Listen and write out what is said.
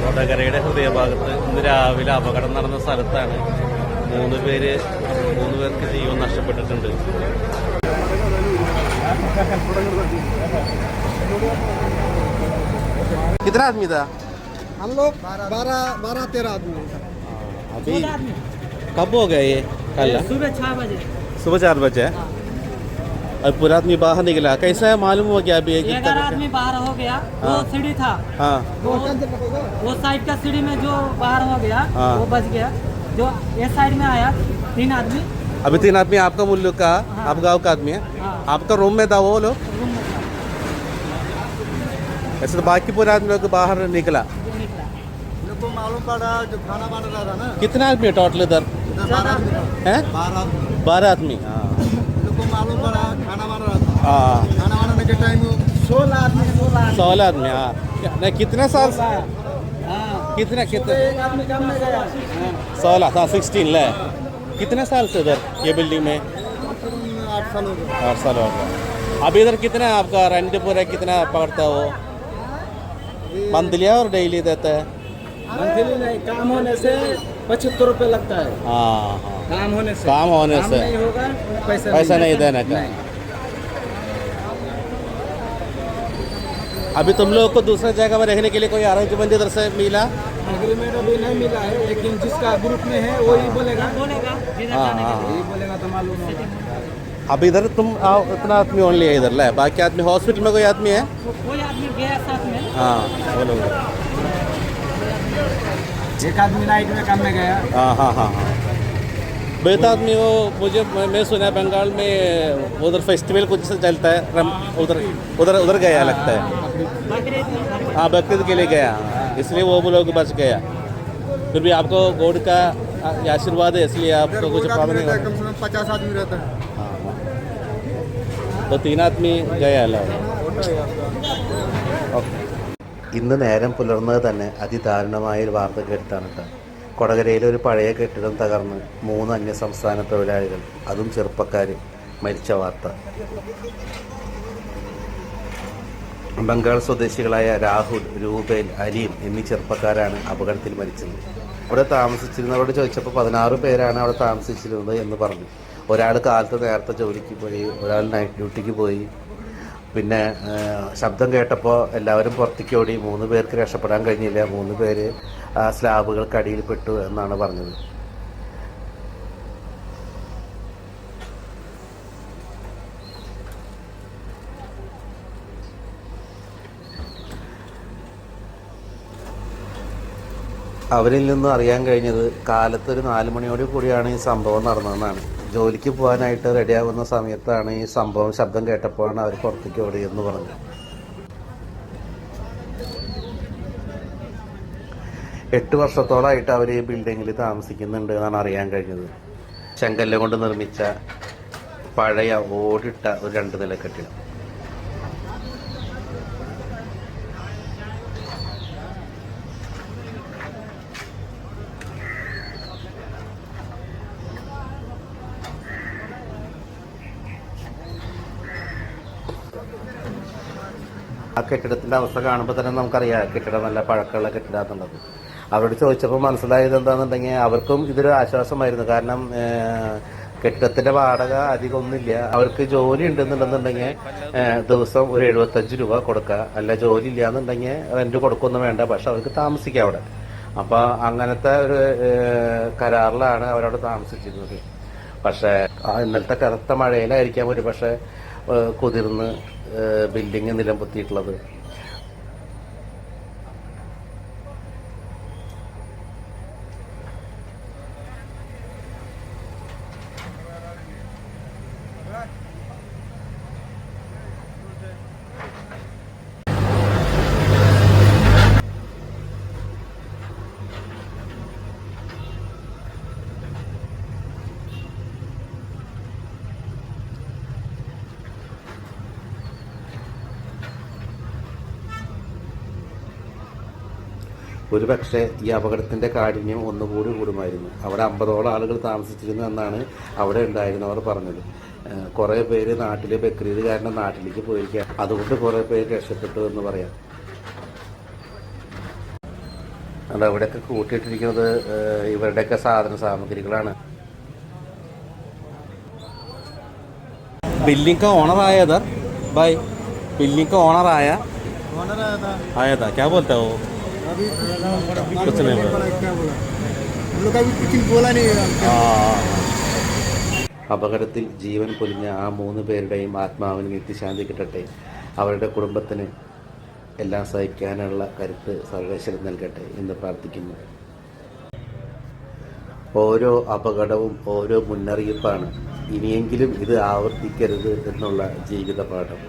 കൊടകരയുടെ ഹൃദയഭാഗത്ത് ഇന്ന് രാവിലെ അപകടം നടന്ന സ്ഥലത്താണ് മൂന്ന് പേര് മൂന്ന് പേർക്ക് ജീവൻ നഷ്ടപ്പെട്ടിട്ടുണ്ട് कितना आदमी था हम लोग बारह बारह तेरह आदमी हैं। अभी कब हो गया ये कल सुबह छह बजे सुबह चार बजे और पूरा आदमी बाहर निकला। कैसा है? मालूम हो गया अभी ग्यारह आदमी बाहर हो गया। वो हाँ। सीढ़ी था। हाँ। वो वो साइड का सीढ़ी में जो बाहर हो गया हाँ। वो बच गया। जो ये साइड में आया तीन आदमी। अभी तीन आदमी आपका मुल्क का हाँ। आप गाँव का आदमी है? हाँ। आपका रूम में था वो लोग? ऐसे तो बाकी पूरा आदमी लोग बाहर निकला। निकला लोग को मालूम पड़ा जो खाना बन रहा था ना। कितना आदमी है टोटल इधर? इधर बारह आदमी। बारह हाँ। लोग को मालूम पड़ा खाना बन रहा था हाँ खाना बनाने के टाइम सोलह आदमी सोलह सोलह आदमी हाँ क्या- नहीं कितने साल से हाँ कितना कितने एक आदमी कम में गया सोलह था सिक्सटीन ले कितने साल से इधर ये बिल्डिंग में आठ साल हो गए आठ साल हो गया अभी इधर कितना है आपका रेंट पूरा कितना पड़ता है वो मंथली और डेली देता है मंथली नहीं काम होने से पचहत्तर रुपये लगता है। हाँ हाँ। काम होने से। काम होने काम से। नहीं होगा पैसा पैसा नहीं देने का। अभी तुम लोग को दूसरे जगह में रहने के लिए कोई अरेंजमेंट इधर से मिला? एग्रीमेंट अभी नहीं मिला है लेकिन जिसका ग्रुप में है वही बोलेगा। बोलेगा हाँ, हाँ, बोलेगा तो मालूम होगा। अब इधर तुम आओ इतना आदमी ओनली है इधर ले। बाकी आदमी हॉस्पिटल में कोई आदमी है? कोई आदमी गया साथ में। हाँ वो लोग एक आदमी नाइट में काम में गया। हाँ हाँ हाँ हाँ। बेहतर आदमी वो मुझे मैं, सुना बंगाल में उधर फेस्टिवल कुछ चलता है उधर उधर उधर गया लगता है। हाँ बकरीद के लिए गया। इसलिए वो लोग बच गया। फिर भी आपको गोड का आशीर्वाद है इसलिए आपको कुछ प्रॉब्लम नहीं पचास आदमी रहता है। तो तीन आदमी गया अलग ओके ഇന്ന് നേരം പുലർന്നത് തന്നെ അതിദാരുണമായ ഒരു വാർത്ത കേട്ടാണ് കേട്ടോ. കൊടകരയിലെ ഒരു പഴയ കെട്ടിടം തകർന്ന് മൂന്ന് അന്യസംസ്ഥാന തൊഴിലാളികൾ അതും ചെറുപ്പക്കാർ മരിച്ച വാർത്ത. ബംഗാൾ സ്വദേശികളായ രാഹുൽ രൂപേൽ അലീം എന്നീ ചെറുപ്പക്കാരാണ് അപകടത്തിൽ മരിച്ചത്. അവിടെ താമസിച്ചിരുന്നവരോട് ചോദിച്ചപ്പോൾ പതിനാറ് പേരാണ് അവിടെ താമസിച്ചിരുന്നത് എന്ന് പറഞ്ഞു. ഒരാൾ കാലത്ത് നേരത്തെ ജോലിക്ക് പോയി ഒരാൾ നൈറ്റ് ഡ്യൂട്ടിക്ക് പോയി. പിന്നെ ശബ്ദം കേട്ടപ്പോൾ എല്ലാവരും പുറത്തേക്ക് ഓടി. മൂന്ന് പേർക്ക് രക്ഷപ്പെടാൻ കഴിഞ്ഞില്ല. മൂന്ന് പേര് ആ സ്ലാബുകൾക്കടിയിൽ പെട്ടു എന്നാണ് പറഞ്ഞത്. അവരിൽ നിന്നും അറിയാൻ കഴിഞ്ഞത് കാലത്തൊരു നാല് മണിയോട് കൂടിയാണ് ഈ സംഭവം നടന്നതെന്നാണ്. ജോലിക്ക് പോകാനായിട്ട് റെഡിയാവുന്ന സമയത്താണ് ഈ സംഭവം ശബ്ദം കേട്ടപ്പോഴാണ് അവർ പുറത്തേക്ക് ഓടിയെന്ന് പറഞ്ഞു എട്ട് വർഷത്തോളമായിട്ട് അവർ ഈ ബിൽഡിങ്ങിൽ താമസിക്കുന്നുണ്ട് എന്നാണ് അറിയാൻ കഴിഞ്ഞത്. ചെങ്കല്ല് കൊണ്ട് നിർമ്മിച്ച പഴയ ഓടിട്ട ഒരു രണ്ട് നില കെട്ടിടം. ആ കെട്ടിടത്തിന്റെ അവസ്ഥ കാണുമ്പോൾ തന്നെ നമുക്കറിയാം കെട്ടിടം നല്ല പഴക്കമുള്ള കെട്ടിടമാണെന്നുള്ളത്. അവരോട് ചോദിച്ചപ്പോൾ മനസ്സിലായത് എന്താണെന്നുണ്ടെങ്കിൽ അവർക്കും ഇതൊരു ആശ്വാസമായിരുന്നു. കാരണം കെട്ടിടത്തിന്റെ വാടക അധികം ഒന്നുമില്ല. അവർക്ക് ജോലി ഉണ്ടെന്നുണ്ടെന്നുണ്ടെങ്കിൽ ദിവസം ഒരു എഴുപത്തഞ്ച് രൂപ കൊടുക്കുക. അല്ല ജോലി ഇല്ല എന്നുണ്ടെങ്കിൽ റെന്റ് കൊടുക്കൊന്നും വേണ്ട. പക്ഷെ അവർക്ക് താമസിക്കാം അവിടെ. അപ്പോൾ അങ്ങനത്തെ ഒരു കരാറിലാണ് അവരവിടെ താമസിച്ചിരുന്നത്. പക്ഷേ ഇന്നലത്തെ കറുത്ത മഴയിലായിരിക്കാം ഒരു പക്ഷേ കുതിർന്ന് ബിൽഡിങ് നിലം പൊത്തിയിട്ടുള്ളത് ഒരു പക്ഷേ ഈ അപകടത്തിന്റെ കാഠിന്യം ഒന്നുകൂടി കൂടുമായിരുന്നു അവിടെ അമ്പതോളം ആളുകൾ താമസിച്ചിരുന്നു എന്നാണ് അവിടെ ഉണ്ടായിരുന്നവർ പറഞ്ഞത് ഏഹ് കുറേ പേര് നാട്ടിലെ ബക്രീദ് കാരണം നാട്ടിലേക്ക് പോയിരിക്കുക അതുകൊണ്ട് കുറേ പേര് രക്ഷപ്പെട്ടു എന്ന് പറയാം അത് അവിടെയൊക്കെ കൂട്ടിയിട്ടിരിക്കുന്നത് ഏഹ്, ഇവരുടെയൊക്കെ സാധന സാമഗ്രികളാണ് बिल्डिंग का ओनर आया इधर भाई बिल्डिंग का ओनर आया ऑनर आया था आया था क्या बोलता है वो अभी कुछ नहीं बोला। क्या बोला हम लोग अभी कुछ बोला नहीं है അപകടത്തിൽ ജീവൻ പൊലിഞ്ഞ ആ മൂന്ന് പേരുടെയും ആത്മാവിന് നിത്യശാന്തി കിട്ടട്ടെ അവരുടെ കുടുംബത്തിന് എല്ലാം സഹിക്കാനുള്ള കരുത്ത് സർവേശ്വരൻ നൽകട്ടെ എന്ന് പ്രാർത്ഥിക്കുന്നു ഓരോ അപകടവും ഓരോ മുന്നറിയിപ്പാണ് ഇനിയെങ്കിലും ഇത് ആവർത്തിക്കരുത് എന്നുള്ള ജീവിത പാഠം